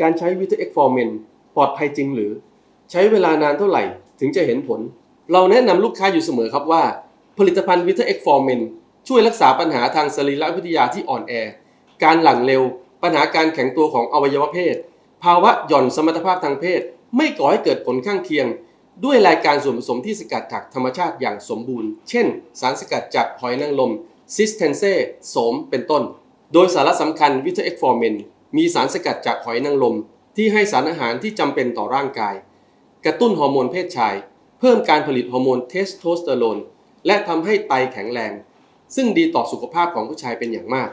การใช้วิตาเอ็กฟอร์เมนปลอดภัยจริงหรือ ใช้เวลานานเท่าไหร่ถึงจะเห็นผล เราแนะนำลูกค้าอยู่เสมอครับว่า ผลิตภัณฑ์วิตาเอ็กฟอร์เมนช่วยรักษาปัญหาทางสรีรวิทยาที่อ่อนแอ การหลั่งเร็ว ปัญหาการแข็งตัวของอวัยวะเพศ ภาวะหย่อนสมรรถภาพทางเพศ ไม่ก่อให้เกิดผลข้างเคียง ด้วยรายการส่วนผสมที่สกัดจากธรรมชาติอย่างสมบูรณ์ เช่น สารสกัดจากหอยนางรมซิสเทนเซโสมเป็นต้น โดยสาระสำคัญวิตาเอ็กฟอร์เมน มีสารสกัดจากหอยนางรมที่ให้สารอาหารที่จำเป็นต่อร่างกาย กระตุ้นฮอร์โมนเพศชาย เพิ่มการผลิตฮอร์โมนเทสโทสเตอโรนและทำให้ไตแข็งแรง ซึ่งดีต่อสุขภาพของผู้ชายเป็นอย่างมาก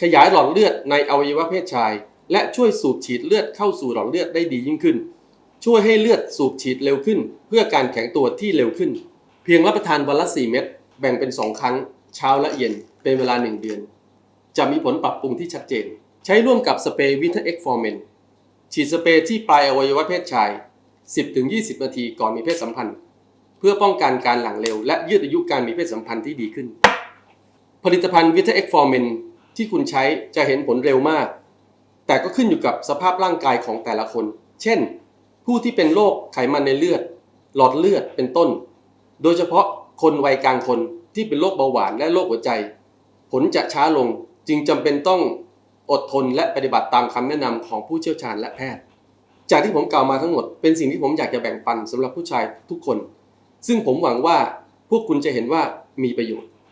ขยายหลอดเลือดในอวัยวะเพศชาย และช่วยสูบฉีดเลือดเข้าสู่หลอดเลือดได้ดียิ่งขึ้น ช่วยให้เลือดสูบฉีดเร็วขึ้น เพื่อการแข็งตัวที่เร็วขึ้น เพียงรับประทานวันละ 4 เม็ดแบ่งเป็น 2 ครั้ง เช้าและเย็นเป็นเวลา 1 เดือน จะมีผลปรับปรุงที่ชัดเจน ใช้ร่วมกับสเปรย์วิตาเอ็กฟอร์เมนฉีดสเปรย์ที่ปลายอวัยวะเพศชาย 10-20 นาทีก่อนมีเพศสัมพันธ์ เพื่อป้องกันการหลั่งเร็ว และยืดอายุการมีเพศสัมพันธ์ที่ดีขึ้น ผลิตภัณฑ์วิตาเอ็กฟอร์เมนที่คุณใช้จะเห็นผลเร็วมาก แต่ก็ขึ้นอยู่กับสภาพร่างกายของแต่ละคน เช่น ผู้ที่เป็นโรคไขมันในเลือด หลอดเลือดเป็นต้น โดยเฉพาะคนวัยกลางคนที่เป็นโรคเบาหวานและโรคหัวใจ ผลจะช้าลงจึงจำเป็นต้อง อดทนและปฏิบัติตามคำแนะนำของผู้เชี่ยวชาญและแพทย์ จากที่ผมกล่าวมาทั้งหมดเป็นสิ่งที่ผมอยากจะแบ่งปันสำหรับผู้ชายทุกคน ซึ่งผมหวังว่าพวกคุณจะเห็นว่ามีประโยชน์